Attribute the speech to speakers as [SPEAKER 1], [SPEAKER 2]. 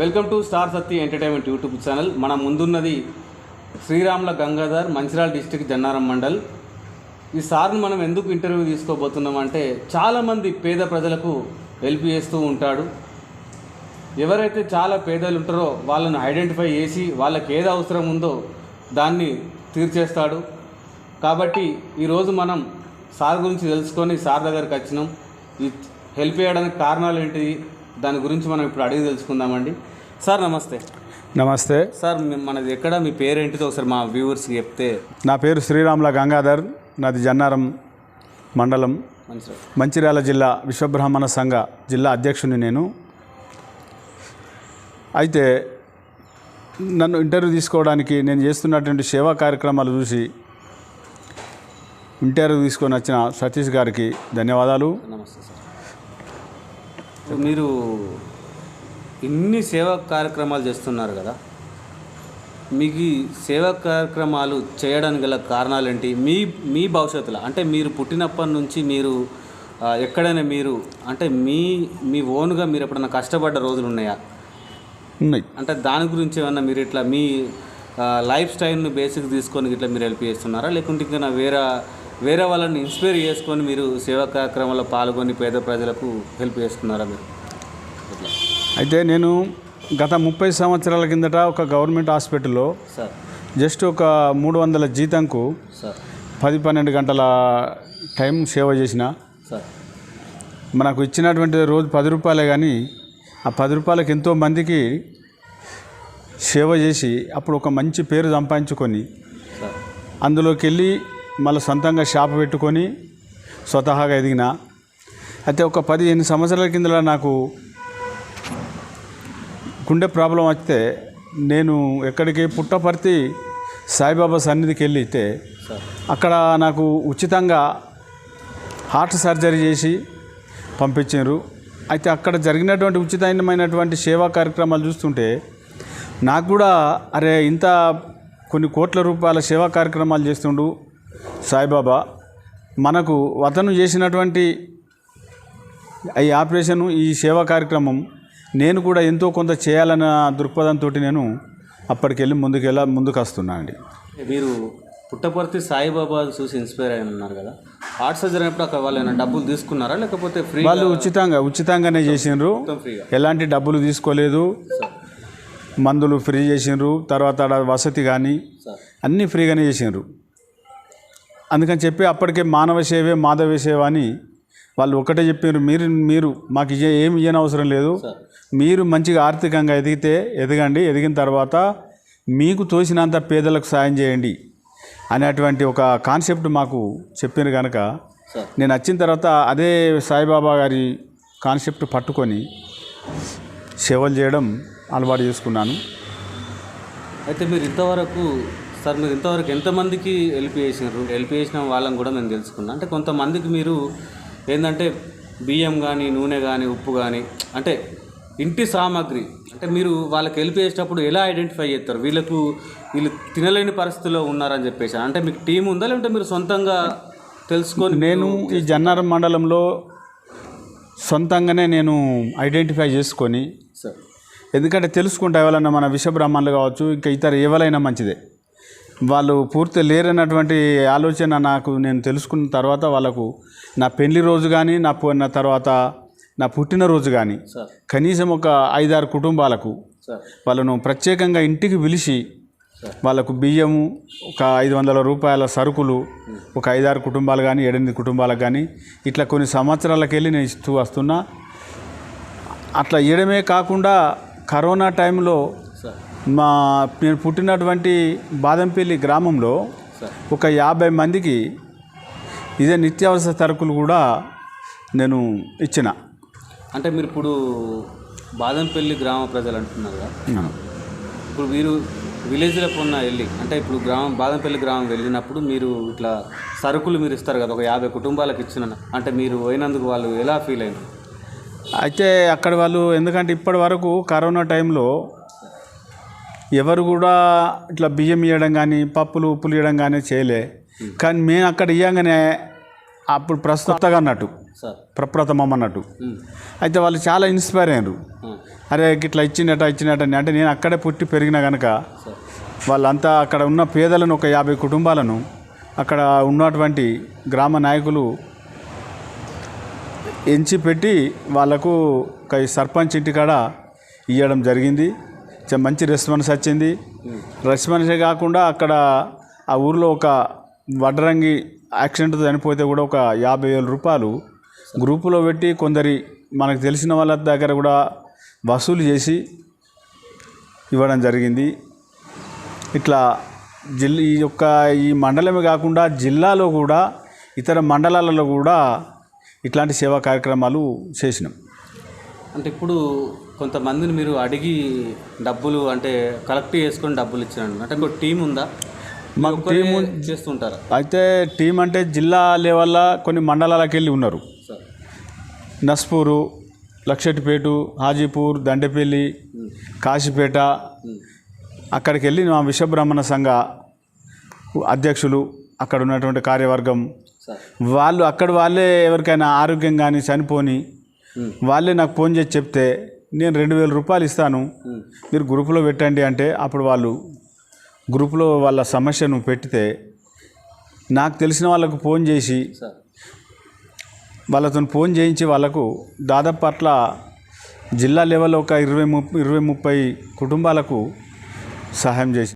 [SPEAKER 1] Welcome to star Satti entertainment YouTube channel. మన ముందున్నది Sriramula Gangadhar Mancherial district Jannaram mandal. ఈ సార్ని మనం ఎందుకు ఇంటర్వ్యూ తీసుకోబోతున్నాం అంటే చాలామంది పేద ప్రజలకు హెల్ప్ చేస్తూ ఉంటాడు. ఎవరైతే చాలా పేదలు ఉంటారో వాళ్ళని ఐడెంటిఫై చేసి వాళ్ళకి ఏది అవసరం ఉందో దాన్ని తీర్చేస్తాడు. కాబట్టి ఈరోజు మనం సార్ గురించి తెలుసుకొని సార్ దగ్గరికి వచ్చినాం. ఈ హెల్ప్ చేయడానికి కారణాలు ఏంటి దాని గురించి మనం ఇప్పుడు అడిగి తెలుసుకుందామండి. సార్ నమస్తే.
[SPEAKER 2] నమస్తే.
[SPEAKER 1] సార్ మనది ఎక్కడ? మీ పేరేంటిదో ఒకసారి మా వ్యూవర్స్కి చెప్తే.
[SPEAKER 2] నా పేరు శ్రీరాముల గంగాధర్ నాది జన్నారం మండలం. మంచిర్యాల. జిల్లా విశ్వబ్రాహ్మణ సంఘ జిల్లా అధ్యక్షుని నేను. అయితే నన్ను ఇంటర్వ్యూ తీసుకోవడానికి నేను చేస్తున్నటువంటి సేవా కార్యక్రమాలు చూసి ఇంటర్వ్యూ తీసుకొని వచ్చిన సతీష్ గారికి ధన్యవాదాలు.
[SPEAKER 1] నమస్తే సార్. మీరు ఇన్ని సేవా కార్యక్రమాలు చేస్తున్నారు కదా మీకు ఈ సేవా కార్యక్రమాలు చేయడానికి గల కారణాలు ఏంటి మీ మీ భవిష్యత్తులో అంటే మీరు పుట్టినప్పటి నుంచి మీరు ఎక్కడైనా మీరు అంటే మీ మీ ఓన్గా మీరు ఎప్పుడైనా కష్టపడ్డ రోజులు ఉన్నాయా?
[SPEAKER 2] ఉన్నాయి.
[SPEAKER 1] అంటే దాని గురించి ఏమన్నా మీరు ఇట్లా మీ లైఫ్ స్టైల్ని బేసిక్ తీసుకొని ఇట్లా మీరు హెల్ప్ చేస్తున్నారా? లేకుంటే ఇంకా వేరే వేరే వాళ్ళని ఇన్స్పైర్ చేసుకొని మీరు సేవా కార్యక్రమాల్లో పాల్గొని పేద ప్రజలకు హెల్ప్ చేస్తున్నారా మీరు?
[SPEAKER 2] అయితే నేను గత ముప్పై సంవత్సరాల కిందట ఒక గవర్నమెంట్ హాస్పిటల్లో జస్ట్ ఒక మూడు వందల జీతంకు పది పన్నెండు గంటల టైం సేవ చేసిన. మనకు ఇచ్చినటువంటి రోజు పది రూపాయలే కానీ ఆ పది రూపాయలకి ఎంతో మందికి సేవ చేసి అప్పుడు ఒక మంచి పేరు సంపాదించుకొని అందులోకి వెళ్ళి మళ్ళీ సొంతంగా షాప్ పెట్టుకొని స్వతహాగా ఎదిగిన. అయితే ఒక పదిహేను సంవత్సరాల కింద నాకు గుండె ప్రాబ్లం వస్తే నేను ఎక్కడికి పుట్టపర్తి సాయిబాబా సన్నిధికి వెళ్ళితే అక్కడ నాకు ఉచితంగా హార్ట్ సర్జరీ చేసి పంపించారు. అయితే అక్కడ జరిగినటువంటి ఉచితమైనటువంటి సేవా కార్యక్రమాలు చూస్తుంటే నాకు కూడా అరే ఇంత కొన్ని కోట్ల రూపాయల సేవా కార్యక్రమాలు చేస్తుండు సాయిబాబా మనకు అతను చేసినటువంటి ఈ ఆపరేషను ఈ సేవా కార్యక్రమం నేను కూడా ఎంతో కొంత చేయాలన్న దృక్పథంతో నేను అప్పటికెళ్ళి ముందుకెళ్ళ ముందుకు వస్తున్నాను అండి
[SPEAKER 1] మీరు పుట్టపర్తి సాయిబాబా చూసి ఇన్స్పైర్ అయి ఉన్నారు కదా. హార్ట్ సర్జరీ అయినప్పుడు అక్కడ వాళ్ళు ఏమైనా డబ్బులు తీసుకున్నారా? లేకపోతే ఫ్రీ
[SPEAKER 2] వాళ్ళు ఉచితంగా ఉచితంగానే చేసిండ్రు. ఎలాంటి డబ్బులు తీసుకోలేదు. మందులు ఫ్రీ చేసిండ్రు. తర్వాత వసతి కానీ అన్నీ ఫ్రీగానే చేసిండ్రు. అందుకని చెప్పి అప్పటికే మానవ సేవే మాధవ సేవ అని వాళ్ళు ఒకటే చెప్పారు. మీరు మీరు మాకు ఇయ్య ఏం ఇయ్యని అవసరం లేదు మీరు మంచిగా ఆర్థికంగా ఎదిగితే ఎదగండి. ఎదిగిన తర్వాత మీకు తోసినంత పేదలకు సాయం చేయండి అనేటువంటి ఒక కాన్సెప్ట్ మాకు చెప్పారు కనుక నేను వచ్చిన తర్వాత అదే సాయిబాబా గారి కాన్సెప్ట్ పట్టుకొని సేవలు చేయడం అలవాటు చేసుకున్నాను.
[SPEAKER 1] అయితే మీరు ఇంతవరకు సార్ మీరు ఇంతవరకు ఎంతమందికి హెల్ప్ చేసినారు హెల్ప్ చేసిన వాళ్ళని కూడా నేను తెలుసుకున్నా. అంటే కొంతమందికి మీరు ఏంటంటే బియ్యం కానీ నూనె కానీ ఉప్పు కానీ అంటే ఇంటి సామాగ్రి అంటే మీరు వాళ్ళకి హెల్ప్ చేసేటప్పుడు ఎలా ఐడెంటిఫై చేస్తారు? వీళ్ళకు వీళ్ళు తినలేని పరిస్థితిలో ఉన్నారని చెప్పేసి. అంటే మీకు టీం ఉందా? లేదంటే మీరు సొంతంగా తెలుసుకొని
[SPEAKER 2] నేను ఈ జన్నారం మండలంలో సొంతంగానే నేను ఐడెంటిఫై చేసుకొని
[SPEAKER 1] సార్.
[SPEAKER 2] ఎందుకంటే తెలుసుకుంటే ఎవరైనా మన విషబ్రహ్మణులు కావచ్చు ఇంకా ఇతర ఎవరైనా మంచిదే. వాళ్ళు పూర్తి లేరన్నటువంటి ఆలోచన నాకు నేను తెలుసుకున్న తర్వాత వాళ్ళకు నా పెళ్ళి రోజు కానీ నా పు- నా తర్వాత నా పుట్టినరోజు కానీ కనీసం ఒక ఐదారు కుటుంబాలకు వాళ్ళను ప్రత్యేకంగా ఇంటికి పిలిచి. వాళ్ళకు బియ్యము ఒక ఐదు వందల రూపాయల సరుకులు ఒక ఐదారు కుటుంబాలు కానీ ఏడెనిమిది కుటుంబాలకు కానీ ఇట్లా కొన్ని సంవత్సరాలకు వెళ్ళి నేను ఇస్తూ వస్తున్నా అట్లా ఇయడమే కాకుండా కరోనా టైంలో మా నేను పుట్టినటువంటి బాదంపల్లి గ్రామంలో ఒక యాభై మందికి ఇదే నిత్యావసర సరుకులు కూడా నేను ఇచ్చిన.
[SPEAKER 1] అంటే మీరు ఇప్పుడు బాదంపల్లి గ్రామ ప్రజలు అంటున్నారు కదా? ఇప్పుడు మీరు విలేజ్లకు ఉన్న వెళ్ళి అంటే ఇప్పుడు గ్రామం బాదంపల్లి గ్రామం వెళ్ళినప్పుడు మీరు ఇట్లా సరుకులు మీరు ఇస్తారు కదా ఒక యాభై కుటుంబాలకు ఇచ్చిన అంటే మీరు పోయినందుకు వాళ్ళు ఎలా ఫీల్ అయినారు?
[SPEAKER 2] అయితే అక్కడ వాళ్ళు ఎందుకంటే ఇప్పటి వరకు కరోనా టైంలో ఎవరు కూడా ఇట్లా బియ్యం ఇవ్వడం కానీ పప్పులు ఉప్పులు ఇవ్వడం కానీ చేయలే. కానీ మేము అక్కడ ఇవ్వగానే అప్పుడు ప్రస్తుతగా అన్నట్టు ప్రప్రథమం అన్నట్టు. అయితే వాళ్ళు చాలా ఇన్స్పైర్ అయ్యారు. అరే ఇట్లా ఇచ్చిండట అని. అంటే నేను అక్కడే పుట్టి పెరిగిన కనుక వాళ్ళంతా అక్కడ ఉన్న పేదలను ఒక యాభై కుటుంబాలను అక్కడ ఉన్నటువంటి గ్రామ నాయకులు ఎంచి పెట్టి వాళ్ళకు సర్పంచ్ ఇంటికాడ ఇవ్వడం జరిగింది. మంచి రెస్పాన్స్ వచ్చింది. రెస్పాన్సే కాకుండా అక్కడ ఆ ఊర్లో ఒక వడ్రంగి యాక్సిడెంట్ చనిపోతే కూడా ఒక యాభై వేల రూపాయలు గ్రూపులో పెట్టి కొందరి మనకు తెలిసిన వాళ్ళ దగ్గర కూడా వసూలు చేసి ఇవ్వడం జరిగింది. ఇట్లా జిల్ ఈ యొక్క ఈ మండలమే కాకుండా జిల్లాలో కూడా ఇతర మండలాలలో కూడా ఇట్లాంటి సేవా కార్యక్రమాలు చేసినాం.
[SPEAKER 1] అంటే ఇప్పుడు కొంతమందిని మీరు అడిగి డబ్బులు అంటే కలెక్ట్ చేసుకొని డబ్బులు ఇచ్చినాడు అంటే ఒక టీం ఉందా?
[SPEAKER 2] మాకు
[SPEAKER 1] ఒక్కరే చేస్తుంటారా?
[SPEAKER 2] అయితే టీం అంటే జిల్లా లెవెల్లో కొన్ని మండలాలకు వెళ్ళి ఉన్నారు. నస్పూరు లక్షటిపేటు హాజీపూర్ దండపల్లి కాశీపేట అక్కడికి వెళ్ళి మా విశ్వబ్రహ్మణ సంఘ అధ్యక్షులు అక్కడ ఉన్నటువంటి కార్యవర్గం. వాళ్ళు అక్కడ వాళ్ళే ఎవరికైనా ఆరోగ్యం కానీ చనిపోని. వాళ్ళే నాకు ఫోన్ చేసి చెప్తే నేను రెండు వేల రూపాయలు ఇస్తాను. మీరు గ్రూపులో పెట్టండి అంటే అప్పుడు వాళ్ళు గ్రూపులో వాళ్ళ సమస్యను పెట్టితే నాకు తెలిసిన వాళ్ళకు ఫోన్ చేసి వాళ్ళతో ఫోన్ చేయించి వాళ్ళకు దాదాపు అట్లా జిల్లా లెవెల్లో ఒక ఇరవై ముప్పై ఇరవై ముప్పై కుటుంబాలకు సహాయం చేసి